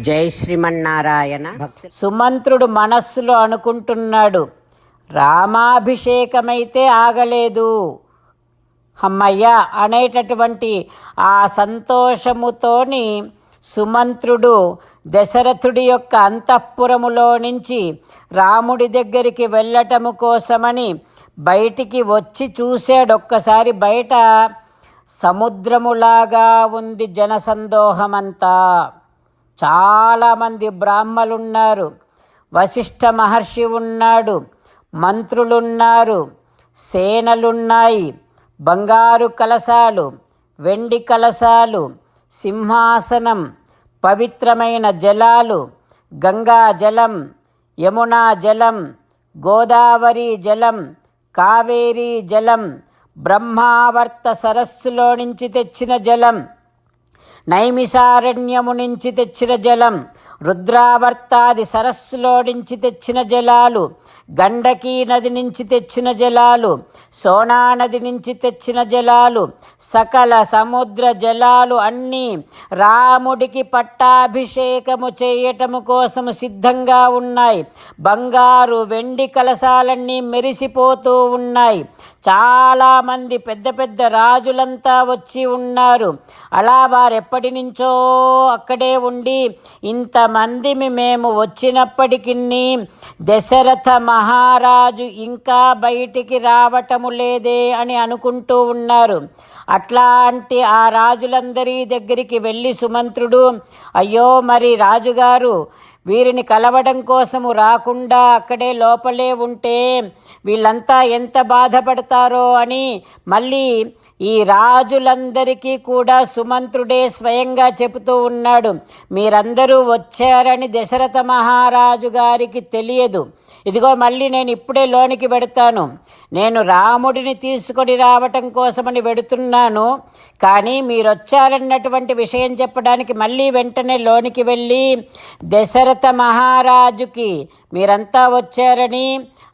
జై శ్రీమన్నారాయణ. సుమంత్రుడు మనస్సులో అనుకుంటున్నాడు రామాభిషేకమైతే ఆగలేదు. అమ్మయ్య అనేటటువంటి ఆ సంతోషముతోని సుమంత్రుడు దశరథుడి యొక్క అంతఃపురములో నుంచి రాముడి దగ్గరికి వెళ్ళటము కోసమని బయటికి వచ్చి చూశాడు. ఒక్కసారి బయట సముద్రములాగా ఉంది జనసందోహమంతా. చాలామంది బ్రాహ్మలున్నారు. వశిష్ఠ మహర్షి ఉన్నాడు. మంత్రులున్నారు. సేనలున్నాయి. బంగారు కలశాలు వెండి కలశాలు సింహాసనం పవిత్రమైన జలాలు గంగా జలం యమునా జలం గోదావరి జలం కావేరీ జలం బ్రహ్మావర్త సరస్సులో నుంచి తెచ్చిన జలం నైమిషారణ్యము నుంచి తెచ్చిన జలం. రుద్రావర్తాది సరస్సులో నుంచి తెచ్చిన జలాలు గండకీ నది నుంచి తెచ్చిన జలాలు సోనా నది నుంచి తెచ్చిన జలాలు సకల సముద్ర జలాలు అన్నీ రాముడికి పట్టాభిషేకము చేయటము కోసము సిద్ధంగా ఉన్నాయి. బంగారు వెండి కలశాలన్నీ మెరిసిపోతూ ఉన్నాయి. చాలామంది పెద్ద పెద్ద రాజులంతా వచ్చి ఉన్నారు. అలా వారెప్పటి నుంచో అక్కడే ఉండి ఇంత మందిమి మేము వచ్చినప్పటికీ దశరథ మహారాజు ఇంకా బయటికి రావటము లేదే అని అనుకుంటూ ఉన్నారు. అట్లాంటి ఆ రాజులందరి దగ్గరికి వెళ్ళి సుమంత్రుడు అయ్యో మరి రాజుగారు వీరిని కలవడం కోసము రాకుండా అక్కడే లోపలే ఉంటే వీళ్ళంతా ఎంత బాధపడతారో అని మళ్ళీ ఈ రాజులందరికీ కూడా సుమంత్రుడే స్వయంగా చెబుతూ ఉన్నాడు. మీరందరూ వచ్చారని దశరథ మహారాజు గారికి తెలియదు. ఇదిగో మళ్ళీ నేను ఇప్పుడే లోనికి పెడతాను నేను రాముడిని తీసుకొని రావటం కోసమని వెడుతున్నాను. కానీ మీరు వచ్చారన్నటువంటి విషయం చెప్పడానికి మళ్ళీ వెంటనే లోనికి వెళ్ళి దశరథ దశరథ మహారాజుకి మీరంతా వచ్చారని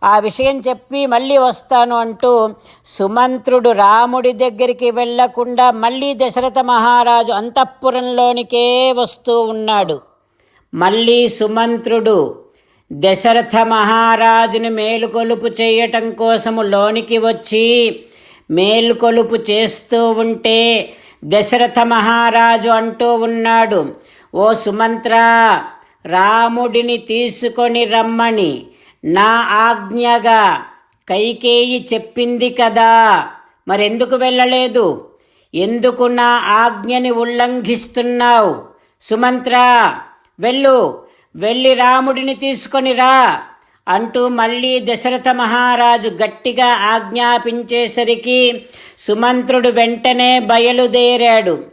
ఆ విషయం చెప్పి మళ్ళీ వస్తాను అంటూ సుమంత్రుడు రాముడి దగ్గరికి వెళ్ళకుండా మళ్ళీ దశరథ మహారాజు అంతఃపురంలోనికే వస్తూ ఉన్నాడు. మళ్ళీ సుమంత్రుడు దశరథ మహారాజుని మేలుకొలుపు చేయటం కోసము లోనికి వచ్చి మేలుకొలుపు చేస్తూ ఉంటే దశరథ మహారాజు అంటూ ఉన్నాడు ఓ సుమంత్ర రాముడిని తీసుకొని రమ్మని. నా ఆజ్ఞగా కైకేయి చెప్పింది కదా. మరెందుకు వెళ్ళలేదు? ఎందుకు నా ఆజ్ఞని ఉల్లంఘిస్తున్నావు? సుమంత్ర వెళ్ళు. వెళ్ళి రాముడిని తీసుకొని రా అంటూ మళ్ళీ దశరథ మహారాజు గట్టిగా ఆజ్ఞాపించేసరికి సుమంత్రుడు వెంటనే బయలుదేరాడు.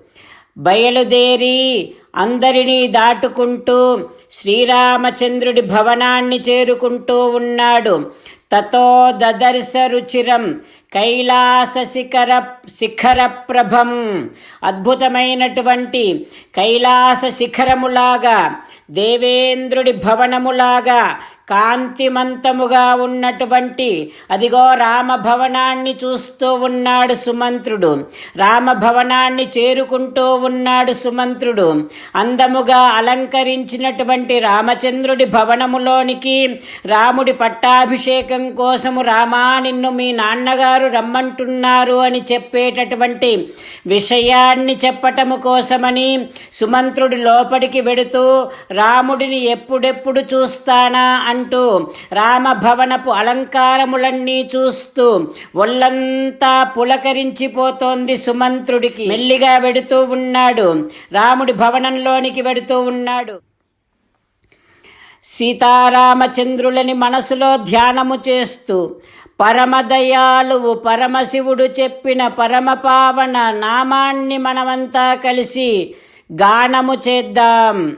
బయలుదేరి అందరినీ దాటుకుంటూ శ్రీరామచంద్రుడి భవనాన్ని చేరుకుంటూ ఉన్నాడు. తతో దదర్శ రుచిరం కైలాస శిఖర శిఖర ప్రభం అద్భుతమైనటువంటి కైలాస శిఖరములాగా దేవేంద్రుడి భవనములాగా కాంతిమంతముగా ఉన్నటువంటి అదిగో రామభవనాన్ని చూస్తూ ఉన్నాడు సుమంత్రుడు. రామభవనాన్ని చేరుకుంటూ ఉన్నాడు సుమంత్రుడు. అందముగా అలంకరించినటువంటి రామచంద్రుడి భవనములోనికి రాముడి పట్టాభిషేకం కోసము రామా నిన్ను మీ నాన్నగారు రమ్మంటున్నారు అని చెప్పేటటువంటి విషయాన్ని చెప్పటము కోసమని సుమంత్రుడి లోపలికి వెడుతూ రాముడిని ఎప్పుడెప్పుడు చూస్తానా? అంటూ రామభవనపు అలంకారములన్నీ చూస్తూ ఒళ్ళంతా పులకరించిపోతోంది సుమంత్రుడికి. మెల్లిగా వెడుతూ ఉన్నాడు. రాముడి భవనంలోనికి వెడుతూ ఉన్నాడు. సీతారామచంద్రులని మనసులో ధ్యానము చేస్తూ పరమదయాలువు పరమశివుడు చెప్పిన పరమపావన నామాన్ని మనమంతా కలిసి గానము చేద్దాం.